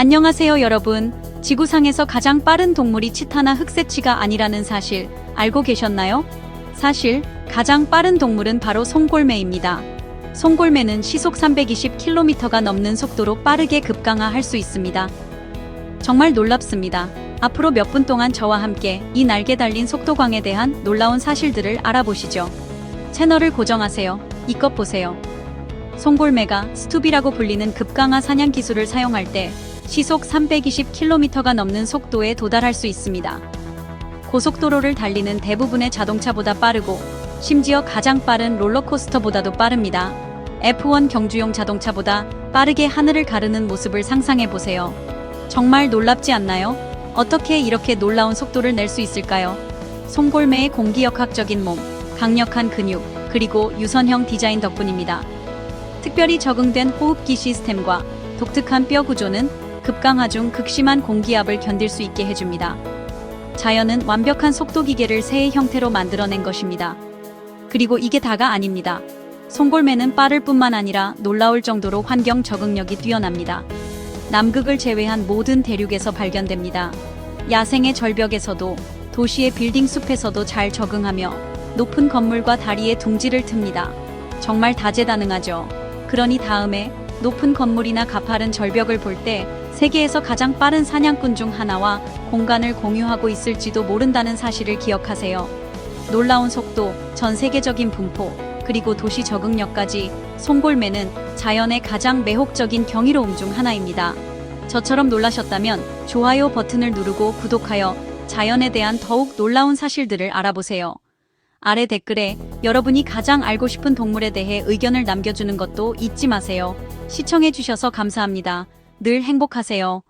안녕하세요 여러분. 지구상에서 가장 빠른 동물이 치타나 흑새치가 아니라는 사실 알고 계셨나요? 사실 가장 빠른 동물은 바로 송골매입니다. 송골매는 시속 320km가 넘는 속도로 빠르게 급강하할 수 있습니다. 정말 놀랍습니다. 앞으로 몇 분 동안 저와 함께 이 날개 달린 속도광에 대한 놀라운 사실들을 알아보시죠. 채널을 고정하세요. 이것 보세요. 송골매가 스투비라고 불리는 급강하 사냥 기술을 사용할 때 시속 320km가 넘는 속도에 도달할 수 있습니다. 고속도로를 달리는 대부분의 자동차보다 빠르고 심지어 가장 빠른 롤러코스터보다도 빠릅니다. F1 경주용 자동차보다 빠르게 하늘을 가르는 모습을 상상해 보세요. 정말 놀랍지 않나요? 어떻게 이렇게 놀라운 속도를 낼 수 있을까요? 송골매의 공기역학적인 몸, 강력한 근육, 그리고 유선형 디자인 덕분입니다. 특별히 적응된 호흡기 시스템과 독특한 뼈 구조는 급강하 중 극심한 공기압을 견딜 수 있게 해줍니다. 자연은 완벽한 속도 기계를 새의 형태로 만들어낸 것입니다. 그리고 이게 다가 아닙니다. 송골매는 빠를 뿐만 아니라 놀라울 정도로 환경 적응력이 뛰어납니다. 남극을 제외한 모든 대륙에서 발견됩니다. 야생의 절벽에서도 도시의 빌딩 숲에서도 잘 적응하며 높은 건물과 다리에 둥지를 틉니다. 정말 다재다능하죠. 그러니 다음에 높은 건물이나 가파른 절벽을 볼 때 세계에서 가장 빠른 사냥꾼 중 하나와 공간을 공유하고 있을지도 모른다는 사실을 기억하세요. 놀라운 속도, 전 세계적인 분포, 그리고 도시 적응력까지 송골매는 자연의 가장 매혹적인 경이로움 중 하나입니다. 저처럼 놀라셨다면 좋아요 버튼을 누르고 구독하여 자연에 대한 더욱 놀라운 사실들을 알아보세요. 아래 댓글에 여러분이 가장 알고 싶은 동물에 대해 의견을 남겨주는 것도 잊지 마세요. 시청해주셔서 감사합니다. 늘 행복하세요.